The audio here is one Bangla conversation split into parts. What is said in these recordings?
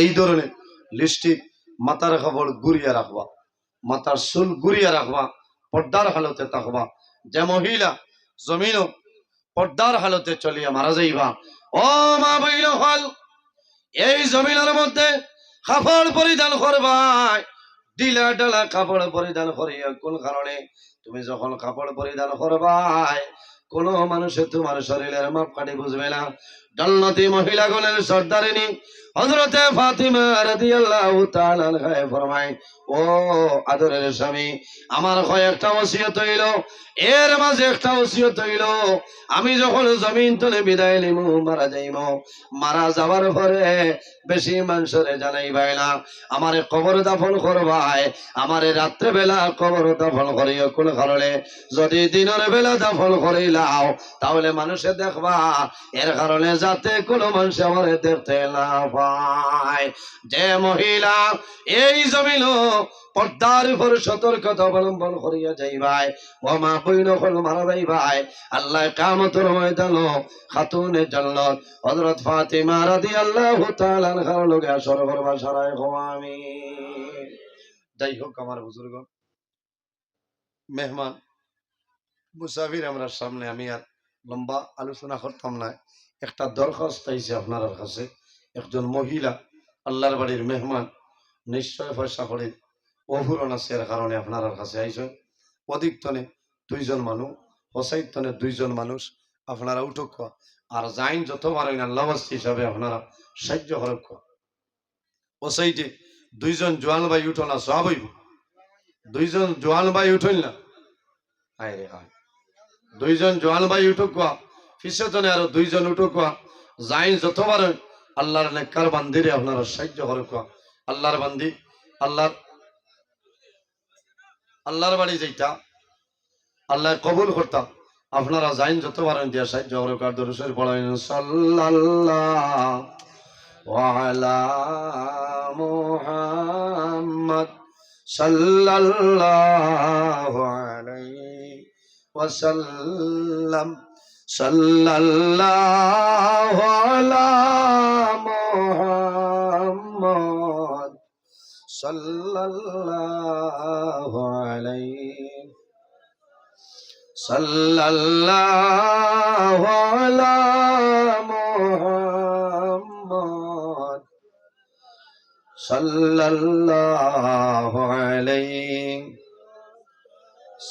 এই ধরনের লিপস্টিক মাথার কাপড় গুড়িয়ে রাখবা। মাথার চুল গুড়িয়ে রাখবা, পর্দার হালতে থাকবা। যে মহিলা জমিনও পর্দার হালতে চলিয়া মারা যাইবা। ও মা বইল হল এই জমিনের মধ্যে কাপড় পরিধান করবাই। ডিলা ডালা কাপড় পরিধান করিয়া কোন কারণে? তুমি যখন কাপড় পরিধান করবাই, কোন মানুষে তোমার শরীরের মাপ কাটি বুঝবে না। জন্নতি মহিলাগণের সর্দারিনী হজরতে ফাতিমা রাদিয়াল্লাহু তাআলা ফরমায়, ও আদরের স্বামী, আমার কয়েকটা ওসিয়ত হইল, এর মাঝে একটা ওসিয়ত হইল, আমি যখন জমিন তলে বিদায় নিমু, মারা যাইম। মারা যাবার পরে বেশি মানুষরে জানাইবাই না, আমারে কবর দাফন করবাই আমারে রাত্রে বেলা কবর দাফন করিও কোন কারণে? যদি দিনের বেলা দাফন করিলাও, তাহলে মানুষে দেখবা, এর কারণে যাতে কোনো মানুষ আমারে দেখতে না পায়। যে মহিলা এই জমিন পর্দার উপর সতর্কতা অবলম্বন করিয়া যাইবাই ও মা বইন হল মারা যাইবাই। আল্লাহ কামতর ময়দান খাতুনে জান্নাত হযরত ফাতিমা রাদিয়াল্লাহু তাআলা আনহার লগে আসর করবা সারায় আমি যাই হোক আমার বুজুর্গ, মেহমান, মুসাফির আমরা সামনে আমি আর লম্বা আলোচনা করতাম না। একটা দরখাস্ত আইছে আপনার কাছে। একজন মহিলা, আল্লাহর বাড়ির মেহমান, নিশ্চয় পয়সা করে অভুরণ আছে এর কারণে আপনার কাছে আইসেন অধিকতনে দুইজন মানুষ হসাইতনে দুইজন মানুষ আপনারা উঠক। আর যাইন যত পারেন আল্লাহ হিসাবে আপনারা সাহায্য করক। কোয়া। ও দুইজন জোয়ান ভাই উঠো না সব হইব। দুইজন জোয়ান ভাই উঠল না? হায়। রে দুইজন জোয়ান ভাই উঠুক। ফিসতনে আরও দুইজন উঠুক কোয়া। যাইন যত পারেন আল্লাহর নেককার বান্দিরে আপনারা সাহায্য করক। আল্লাহর বান্দি, আল্লাহর আল্লাহর বাড়ি যেটা আল্লাহ কবুল করতাম আপনারা যাইন যত পারেন দিয়া সাহায্য করক আর দরুসের পড়াইন সাল্লাল্লাহু আলা মুহাম্মদ সাল্লাল্লাহু আলা মুহাম্মদ সাল্লাল্লাহু আলাইহি সাল্লাল্লাহু আলা মুহাম্মদ সাল্লাল্লাহু আলাইহি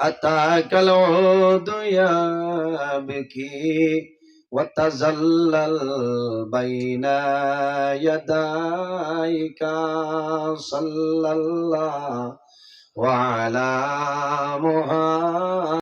أتاك العود يبكي وتزلل بين يديك صلى الله وعلى محمد